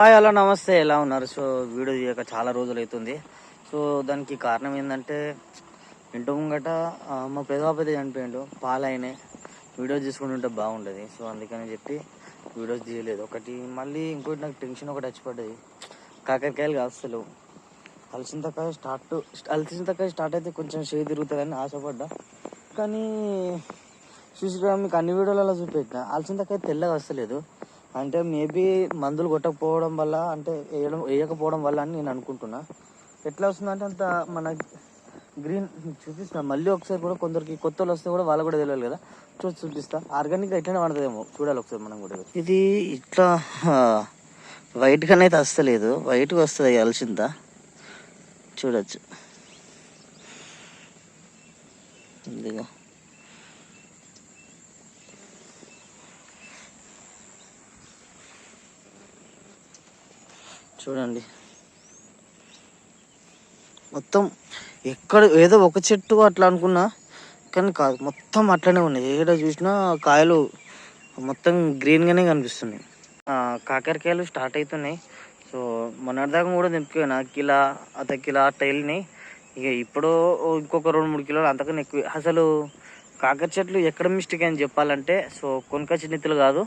Hi hello నమస్తే. ఎలా ఉన్నారు? సో వీడియో తీయక చాలా రోజులు అవుతుంది సో దానికి కారణం ఏంటంటే ఇంటి ముంగట మా పెదవాపతి చనిపోయిండు. పాలైనే. వీడియో తీసుకుంటుంటే బాగుండేది. సో అందుకని చెప్పి వీడియోస్ తీయలేదు. ఒకటి మళ్ళీ ఇంకోటి నాకు టెన్షన్ ఒకటి వచ్చిపడ్డది. కాకరకాయలు కాస్తలేవు అలసింతకాయ స్టార్ట్ అలసింతకాయ స్టార్ట్ అయితే కొంచెం షేర్ తిరుగుతుందని ఆశపడ్డా. కానీ చూసిగా మీకు అన్ని వీడియోలలో చూపెట్టిన. అలసింతకాయ తెల్లగా వస్తలేదు. అంటే మేబీ మందులు కొట్టకపోవడం వల్ల అంటే వేయడం వేయకపోవడం వల్ల అని నేను అనుకుంటున్నా. ఎట్లా వస్తుందంటే అంత మన గ్రీన్ చూపిస్తా మళ్ళీ ఒకసారి కూడా కొందరికి కొత్త వాళ్ళు వస్తే కూడా వాళ్ళు కూడా తెలియాలి కదా. చూసి చూపిస్తా. ఆర్గానిక్ ఇట్లనే పడుతుందేమో చూడాలి ఒకసారి మనం కూడా. ఇది ఇట్లా వైట్గానే అయితే వస్తలేదు వైట్గా వస్తుంది అలసిందా. చూడొచ్చు. ఇదిగా. చూడండి. మొత్తం ఎక్కడ ఏదో ఒక చెట్టు అట్లా అనుకున్నా కానీ కాదు మొత్తం అట్లనే ఉన్నాయి. ఏడ చూసినా కాయలు మొత్తం గ్రీన్గానే కనిపిస్తున్నాయి. కాకరకాయలు స్టార్ట్ అవుతున్నాయి సో మొన్నటిదాకా కూడా తెంపుకోయినా కిలా అత కిలా అట్ట వెళ్ళినాయి. ఇక ఇప్పుడు ఇంకొక రెండు మూడు కిలోలు అంతకన్నా ఎక్కువ. అసలు కాకర చెట్లు ఎక్కడ మిస్టేక్ అని చెప్పాలంటే సో కొనుక చిన్నితులు కాదు.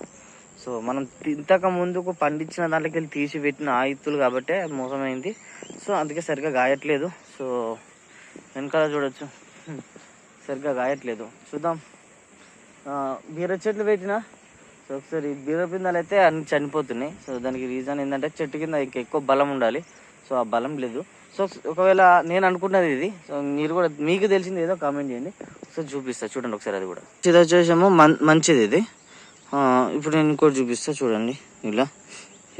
సో మనం ఇంతక ముందుకు పండించిన దాంట్లోకి వెళ్ళి తీసి పెట్టిన ఆయుత్తులు కాబట్టి కాబట్టే అది మోసమైంది. సో అందుకే సరిగ్గా గాయట్లేదు. సో వెనకాల చూడొచ్చు. సరిగ్గా గాయట్లేదు. చూద్దాం. బీర చెట్లు పెట్టినా? సో ఒకసారి బీర పిందాలు అయితే అన్ని చనిపోతున్నాయి. సో దానికి రీజన్ ఏంటంటే చెట్టు కింద ఇంకా ఎక్కువ బలం ఉండాలి. సో ఆ బలం లేదు. సో ఒకవేళ నేను అనుకున్నది ఇది. సో మీరు కూడా మీకు తెలిసింది ఏదో కామెంట్ చేయండి. సో చూపిస్తా. చూడండి ఒకసారి అది కూడా. ఇది వచ్చేసేమో మంచిది ఇది. ఇప్పుడు నేను ఇంకోటి చూపిస్తా చూడండి ఇలా.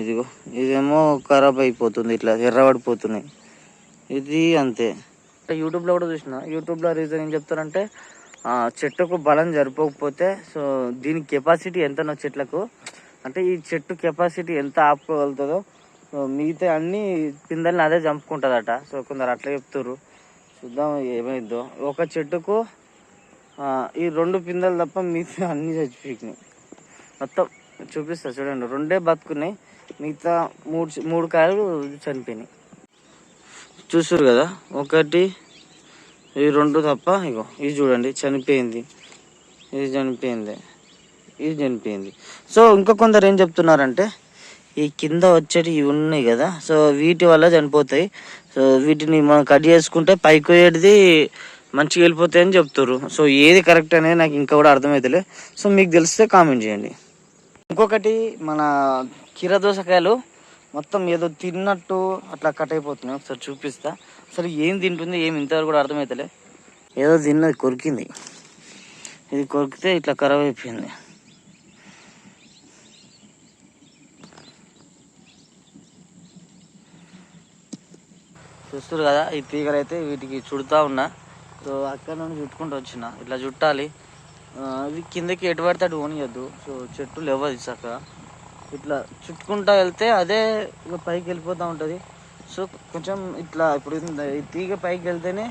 ఇదిగో ఇదేమో ఖరాబ్ అయిపోతుంది ఇట్లా ఎర్రబడిపోతున్నాయి ఇది అంతే. యూట్యూబ్లో కూడా చూసిన. యూట్యూబ్లో రీజన్ ఏం చెప్తారంటే చెట్టుకు బలం జరపకపోతే సో దీని కెపాసిటీ ఎంతనో చెట్లకు అంటే ఈ చెట్టు కెపాసిటీ ఎంత ఆపుకోగలుగుతుందో మిగతా అన్ని పిందెల్ని అదే చంపుకుంటుందట. సో కొందరు అట్లా చెప్తారు చూద్దాం ఏమైందో ఒక చెట్టుకు ఈ రెండు పిందెలు తప్ప మిగతా అన్ని చచ్చిపోయినాయి. మొత్తం చూపిస్తా చూడండి. రెండే బతుకున్నాయి. మిగతా మూడు మూడు కాయలు చనిపోయినాయి. చూసారు కదా? ఒకటి ఈ రెండు తప్ప ఇగో ఇది చూడండి. చనిపోయింది. ఇది చనిపోయింది. ఇది చనిపోయింది. సో ఇంకా కొందరు ఏం చెప్తున్నారంటే ఈ కింద వచ్చేటి ఇవి ఉన్నాయి కదా? సో వీటి వల్ల చనిపోతాయి. సో వీటిని మనం కట్ చేసుకుంటే పైకి పోయేటిది మంచిగా వెళ్ళిపోతాయి అని చెప్తారు సో ఏది కరెక్ట్ అనేది నాకు ఇంకా కూడా అర్థమవుతలే సో మీకు తెలిస్తే కామెంట్ చేయండి. ఇంకొకటి మన కీర దోసకాయలు మొత్తం ఏదో తిన్నట్టు అట్లా కట్ అయిపోతున్నాయి. ఒకసారి చూపిస్తా. అసలు ఏం తింటుంది ఏం ఇంతవరకు కూడా అర్థమవుతలే ఏదో తిన్నది కొరికింది. ఇది కొరికితే ఇట్లా ఖరాబ్ అయిపోయింది. చూస్తారు కదా ఈ తీగలు అయితే వీటికి చుడుతూ ఉన్నా. సో అక్కడ నుండి చుట్టుకుంటూ వచ్చిన. ఇట్లా చుట్టాలి. అది కిందకి ఎటు పడితే అటు పోనీయద్దు. సో చెట్టు లేవదు చక్కగా ఇట్లా చుట్టుకుంటా వెళ్తే అదే ఇక పైకి వెళ్ళిపోతూ ఉంటుంది. సో కొంచెం ఇట్లా ఇప్పుడు తీగ పైకి వెళ్తేనే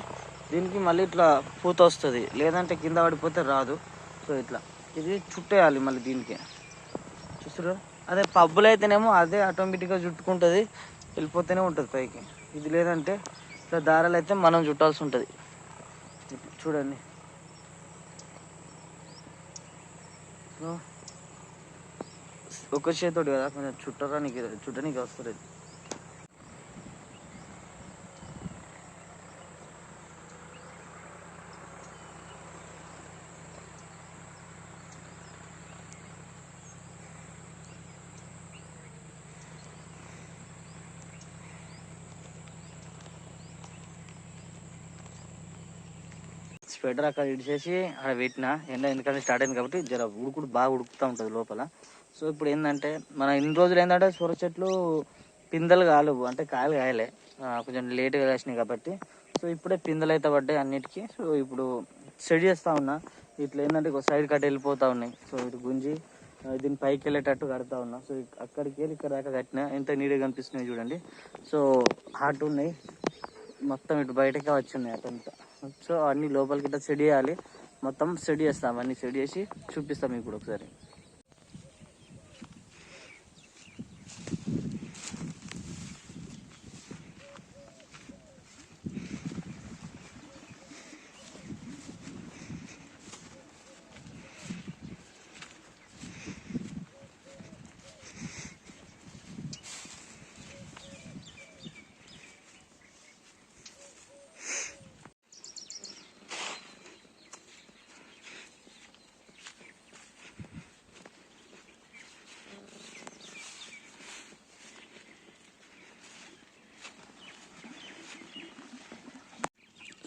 దీనికి మళ్ళీ ఇట్లా పూత వస్తుంది. లేదంటే కింద పడిపోతే రాదు. సో ఇట్లా. ఇది చుట్టేయాలి మళ్ళీ దీనికి. చూస్తురా అదే పబ్బులు అయితేనేమో అదే ఆటోమేటిక్గా చుట్టుకుంటుంది. వెళ్ళిపోతూనే ఉంటుంది పైకి. ఇది లేదంటే ఇట్లా దారాలు అయితే మనం చుట్టాల్సి ఉంటుంది. చూడండి. ఒక చేతోటి కదా కొంచెం చుట్టరానికి చుట్టనికి వస్తుంది స్వెటర్ అక్కడ ఇడిచేసి అక్కడ పెట్టిన. ఎండ ఎందుకంటే స్టార్ట్ అయింది కాబట్టి జర ఉడుకుడు బాగా ఉడుకుతూ ఉంటుంది లోపల. సో ఇప్పుడు ఏంటంటే మన ఇన్ని రోజులు ఏంటంటే సొర చెట్లు పిందెలు కాలేవు. అంటే కాయలు కాయలే. కొంచెం లేట్గా కాసినాయి కాబట్టి. సో ఇప్పుడే పిందెలు అయితే పడ్డాయి అన్నిటికీ. సో ఇప్పుడు సెట్ చేస్తూ ఉన్నా. ఇట్లా ఏంటంటే ఒక సైడ్ కట్ వెళ్ళిపోతూ ఉన్నాయి. సో ఇటు గుంజి దీని దీన్ని పైకి వెళ్ళేటట్టు కడతా ఉన్నా. సో అక్కడికి వెళ్ళి ఇక్కడ దాకా కట్టినా. ఎంత నీట్గా కనిపిస్తున్నాయి చూడండి. సో హాట్ ఉన్నాయి. మొత్తం ఇటు బయటకే వచ్చినాయి అటంతా. సో అన్ని లోపలికి ఇట్లా సెట్ చేయాలి. మొత్తం సెట్ చేస్తాం అన్ని సెట్ చేసి చూపిస్తాం ఇప్పుడు ఒకసారి.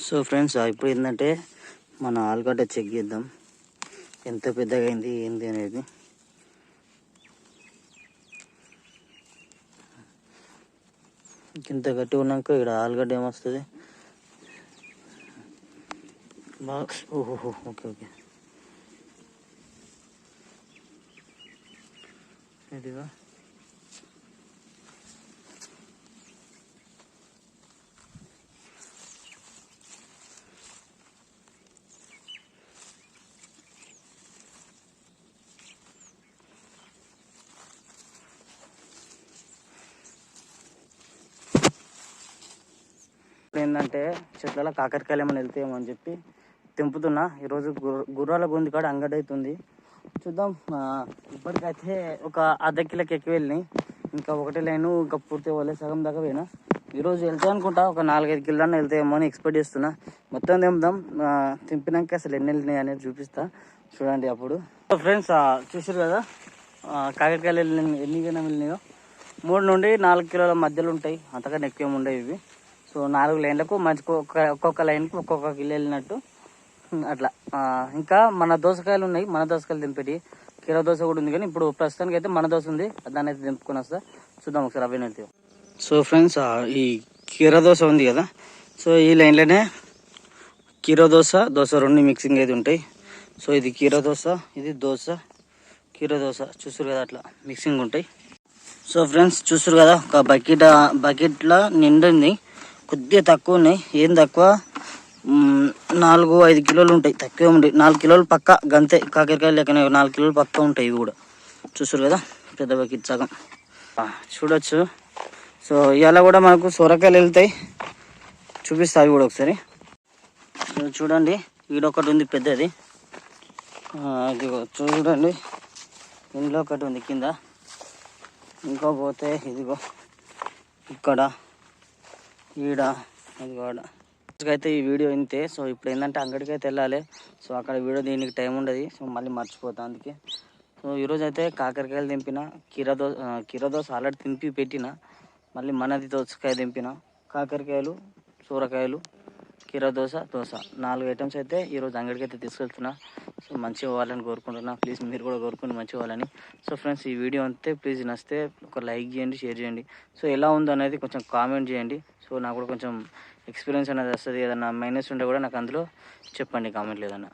సో ఫ్రెండ్స్ ఇప్పుడు ఏంటంటే మన ఆలుగడ్డ చెక్ చేద్దాం. ఎంత పెద్దగా అయింది ఏంది అనేది. ఇంత గట్టి ఉన్నాక ఇక్కడ ఆలుగడ్డ ఏమొస్తుంది? బాగా ఓహో ఓకే ఓకే. ఇదిగా. ఏంటంటే చెట్లలో కాకరకాయలు ఏమైనా వెళ్తాయేమో అని చెప్పి తెంపుతున్నా. ఈరోజు గుర్రాల గొంతు కాడ అంగడి అవుతుంది చూద్దాం ఇప్పటికైతే ఒక అర్ధ కిలోకి ఎక్కువ వెళ్ళినాయి. ఇంకా ఒకటి లైను ఇంకా పూర్తి వాళ్ళే సగం దాకా పోయినా. ఈరోజు వెళ్తా అనుకుంటా ఒక నాలుగైదు కిలోన వెళ్తాయేమో అని ఎక్స్పెక్ట్ చేస్తున్నా. మొత్తం తెంపుదాం తెంపినాక అసలు ఎన్ని వెళ్ళినాయి అనేది చూపిస్తా. చూడండి అప్పుడు. ఫ్రెండ్స్ చూసారు కదా కాకరకాయలు ఎన్ని ఎన్ని గిన్నె వెళ్ళినాయో మూడు నుండి నాలుగు కిలోల మధ్యలో ఉంటాయి. అంతకన్నా ఎక్కువ ఏమి ఉండవు ఇవి. సో నాలుగు లైన్లకు మంచి ఒక్కొక్క ఒక్కొక్క లైన్కి ఒక్కొక్క కిలో వెళ్ళినట్టు. అట్లా. ఇంకా మన దోసకాయలు ఉన్నాయి మన దోసకాయలు దింపేటి కీర దోశ కూడా ఉంది కానీ ఇప్పుడు ప్రస్తుతానికి అయితే మన దోశ ఉంది దాన్ని అయితే దింపుకొని వస్తా. చూద్దాం ఒకసారి అవి సో ఫ్రెండ్స్ ఈ కీర దోశ ఉంది కదా సో ఈ లైన్లోనే కీర దోశ దోశ రెండు మిక్సింగ్ అయితే ఉంటాయి. సో ఇది కీర దోశ ఇది దోశ కీర దోశ. చూసారు కదా అట్లా మిక్సింగ్ ఉంటాయి. సో ఫ్రెండ్స్ చూసారు కదా ఒక బకెట్ బకెట్లో నిండింది. కొద్దిగా తక్కువ ఉన్నాయి. ఏం తక్కువ? నాలుగు ఐదు కిలోలు ఉంటాయి. తక్కువ ఉంటాయి నాలుగు కిలోలు పక్క గంతే. కాకరకాయలు లెక్కనే నాలుగు కిలోలు పక్క ఉంటాయి ఇవి కూడా. చూసారు కదా? పెద్ద బకెట్ సగం. చూడొచ్చు. సో ఇవాళ కూడా మనకు సొరకాయలు వెళ్తాయి. చూపిస్తా అవి కూడా ఒకసారి. సో చూడండి. ఈడొకటి ఉంది పెద్దది. అది ఇదిగో చూడండి. ఇంట్లో ఒకటి ఉంది కింద. ఇంకా పోతే ఇదిగో ఇక్కడ. ఈడ అది ఆడ అయితే ఈ వీడియో ఇంతే. సో ఇప్పుడు ఏంటంటే అంగడికి అయితే వెళ్ళాలి. సో అక్కడ వీడియో దీనికి టైం ఉండదు. సో మళ్ళీ మర్చిపోతా అందుకే. సో ఈరోజు అయితే కాకరకాయలు దింపిన కీరదో కీరదోస ఆల్రెడీ తింపి పెట్టిన మళ్ళీ మనది దోసకాయ దింపిన కాకరకాయలు సూరకాయలు కీరా దోశ దోశ. నాలుగు ఐటమ్స్ అయితే ఈరోజు అంగడికి అయితే తీసుకెళ్తున్నా. సో మంచిగా ఇవ్వాలని కోరుకుంటున్నా. ప్లీజ్ మీరు కూడా కోరుకుని మంచిగా ఇవ్వాలని. సో ఫ్రెండ్స్ ఈ వీడియో అంతే. ప్లీజ్ నచ్చితే ఒక లైక్ చేయండి షేర్ చేయండి. సో ఎలా ఉందో అనేది కొంచెం కామెంట్ చేయండి. సో నాకు కూడా కొంచెం ఎక్స్పీరియన్స్ అనేది వస్తుంది. ఏదన్నా మైనస్ ఉంటే కూడా నాకు అందులో చెప్పండి కామెంట్లు లేదన్నా